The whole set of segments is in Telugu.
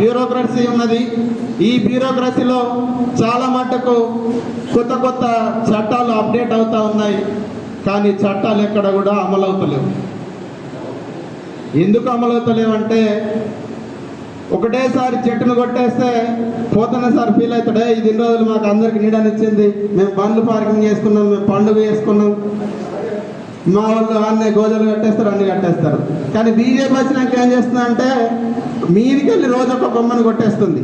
బ్యూరోక్రసీ ఉన్నది. ఈ బ్యూరోక్రసీలో చాలా మటుకు కొత్త కొత్త చట్టాలు అప్డేట్ అవుతూ ఉన్నాయి. కానీ చట్టాలు ఎక్కడ కూడా అమలవుతలేవు ఎందుకు అమలవుతలేవంటే అంటే ఒకటేసారి చెట్టును కొట్టేస్తే పోతున్న సార్ ఫీల్ అవుతాడే. ఇది ఇన్ని రోజులు మాకు అందరికి నీడనిచ్చింది. మేము బండ్లు పార్కింగ్ చేసుకున్నాం మేము పండుగ చేసుకున్నాం. మా వాళ్ళు అన్నీ గోజలు కట్టేస్తారు అన్ని కట్టేస్తారు. కానీ బీజేపీ వచ్చినాక ఏం చేస్తుంది అంటే మీదికి రోజు ఒక బొమ్మను కొట్టేస్తుంది.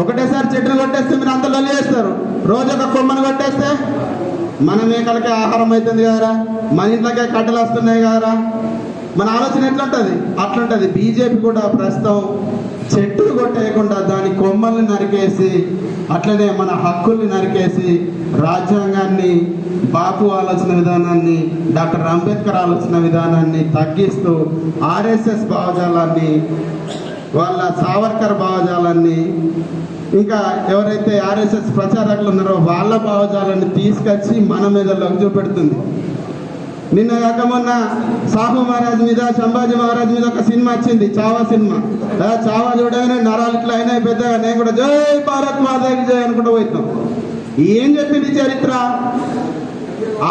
ఒకటేసారి చెట్లు కొట్టేస్తే మీరు అంత లొల్లి చేస్తారు. రోజు ఒక కొమ్మను కొట్టేస్తే మన మేకలకే ఆహారం అవుతుంది కదరా మన ఇంట్లోకే కట్టెలు వస్తున్నాయి కదరా. మన ఆలోచన ఎట్లుంటుంది? అట్లుంటుంది. బీజేపీ కూడా ప్రస్తుతం చెట్టును కొట్టేయకుండా దాని కొమ్మల్ని నరికేసి అట్లనే మన హక్కుల్ని నరికేసి రాజ్యాంగాన్ని బాపు ఆలోచన విధానాన్ని డాక్టర్ అంబేద్కర్ ఆలోచన విధానాన్ని తగ్గిస్తూ ఆర్ఎస్ఎస్ భావజాలాన్ని వాళ్ళ సావర్కర్ భావజాలాన్ని ఇంకా ఎవరైతే ఆర్ఎస్ఎస్ ప్రచారకులు ఉన్నారో వాళ్ళ భావజాలాన్ని తీసుకొచ్చి మన మీద లొంగు చూపెడుతుంది నిన్న కాక మొన్న సాహు మహారాజ్ మీద సంభాజీ మహారాజ్ మీద ఒక సినిమా వచ్చింది చావా సినిమా. చావా చూడగానే నరాలు ఇట్లా అయినాయి పెద్దగా నేను కూడా జై భారత్ మాతాకి జై అనుకుంటూ పోతున్నాం ఏం చెప్పింది చరిత్ర?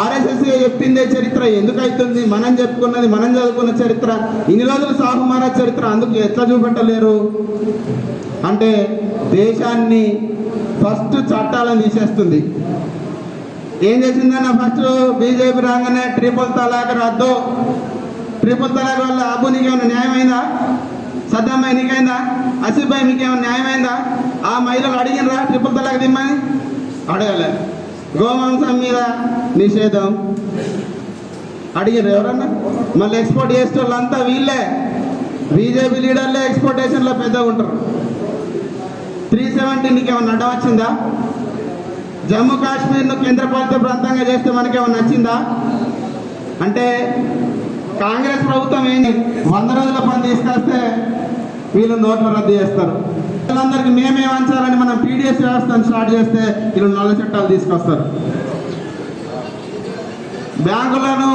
ఆర్ఎస్ఎస్ చెప్పిందే చరిత్ర ఎందుకు అవుతుంది మనం చెప్పుకున్నది మనం చదువుకున్న చరిత్ర. ఇన్ని రోజులు సాహు మహారాజ్ చరిత్ర అందుకు ఎట్లా చూపెట్టలేరు? అంటే దేశాన్ని ఫస్ట్ చట్టాలను తీసేస్తుంది. ఏం చేసిందన్న ఫస్ట్ బీజేపీ రాగానే ట్రిపుల్ తలాక్ రద్దు. ట్రిపుల్ తలాక్ వల్ల అబు నీకేమైనా న్యాయమైందా సద్దామై నీకైందా అసిఫాయ్ మీకేమైనా న్యాయమైందా ఆ మహిళలు అడిగినరా ట్రిపుల్ తలాక్ దిమ్మని? అడగలే. గోమాంసం మీద నిషేధం. అడిగిరు ఎవరన్నా? మళ్ళీ ఎక్స్పోర్ట్ చేసే వాళ్ళంతా వీళ్ళే. బీజేపీ లీడర్లే ఎక్స్పోర్టేషన్లో పెద్దగా ఉంటారు. త్రీ సెవెంటీ నీకు ఏమైనా అడ్డం వచ్చిందా? జమ్మూ కాశ్మీర్ను కేంద్రపాలిత ప్రాంతంగా చేస్తే మనకేమన్నా నచ్చిందా? అంటే కాంగ్రెస్ ప్రభుత్వం ఏంటి వంద రోజుల పని తీసుకొస్తే వీళ్ళు నోట్లు రద్దు చేస్తారు. వీళ్ళందరికీ మేమేమంచాలని మనం పీడిఎస్ వ్యవస్థను స్టార్ట్ చేస్తే వీళ్ళు నల్ల చట్టాలు తీసుకొస్తారు. బ్యాంకులను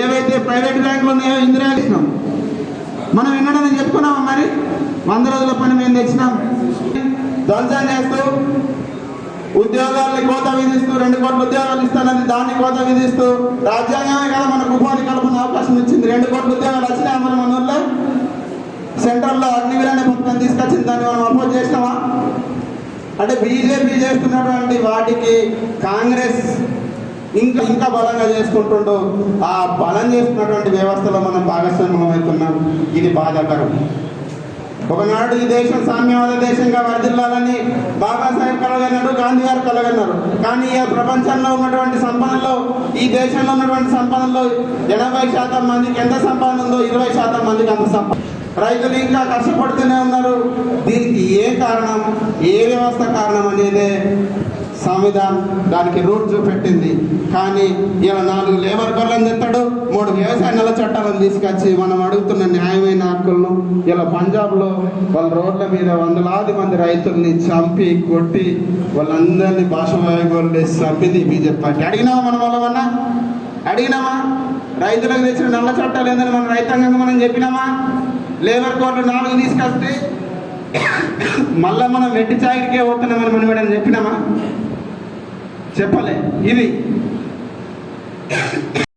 ఏవైతే ప్రైవేట్ బ్యాంకులు ఉన్నాయో ఇందిరా ఇచ్చినాం మనం ఎన్నడని చెప్పుకున్నామా మరి? వంద రోజుల పని మేము తెచ్చినాం. ధ్వంసం చేస్తూ ఉద్యోగాల్ని కోత విధిస్తూ రెండు కోట్ల ఉద్యోగాలు ఇస్తానని దాన్ని కోత విధిస్తూ రాజ్యాంగమే కదా మనకు ఉపాధి కల్పన అవకాశం ఇచ్చింది. రెండు కోట్ల ఉద్యోగాలు వచ్చినాయి మన మనూర్లో సెంట్రల్లో అగ్నివీర్ అనే పథకం తీసుకొచ్చింది. దాన్ని మనం అపోజ్ చేసినామా? అంటే బీజేపీ చేస్తున్నటువంటి వాటికి కాంగ్రెస్ ఇంకా ఇంకా బలంగా చేసుకుంటుంటూ ఆ బలం చేస్తున్నటువంటి వ్యవస్థలో మనం భాగస్వామ్యం అవుతున్నాం. ఇది బాధాకరం. ఒకనాడు ఈ దేశం సామ్యవాద దేశంగా వర్ధిల్లాలని బాబాసాహెబ్ కలగన్నారు గాంధీ గారు కలగన్నారు. కానీ ఈ ప్రపంచంలో ఉన్నటువంటి సంపదలో ఈ దేశంలో ఉన్నటువంటి సంపదలో ఎనభై శాతం మందికి ఎంత సంపాదన ఉందో ఇరవై శాతం మందికి అంత సంపాదన రైతులు ఇంకా కష్టపడుతూనే ఉన్నారు. దీనికి ఏ కారణం ఏ వ్యవస్థ కారణం అనేదే సంవిధానం దానికి రూట్ చూపెట్టింది. కానీ ఇలా నాలుగు లేబర్ కోళ్ళని తెస్తాడు మూడు వ్యవసాయ నెల చట్టాలను తీసుకొచ్చి మనం అడుగుతున్న న్యాయమైన హక్కులను ఇలా పంజాబ్లో వాళ్ళ రోడ్ల మీద వందలాది మంది రైతుల్ని చంపి కొట్టి వాళ్ళందరినీ భాష వాయుగోలు వేసి చంపింది బీజేపీ పార్టీ. అడిగినావా మనం వాళ్ళమన్నా? అడిగినామా రైతులకు తెచ్చిన నల్ల చట్టాలు ఏందని మన రైతాంగంగా మనం చెప్పినామా? లేబర్ కోర్టు నాలుగు తీసుకొస్తే మళ్ళా మనం వెట్టి చాకిరికే పోతున్నామని మనం చెప్పినామా? చెప్పలే. ఇది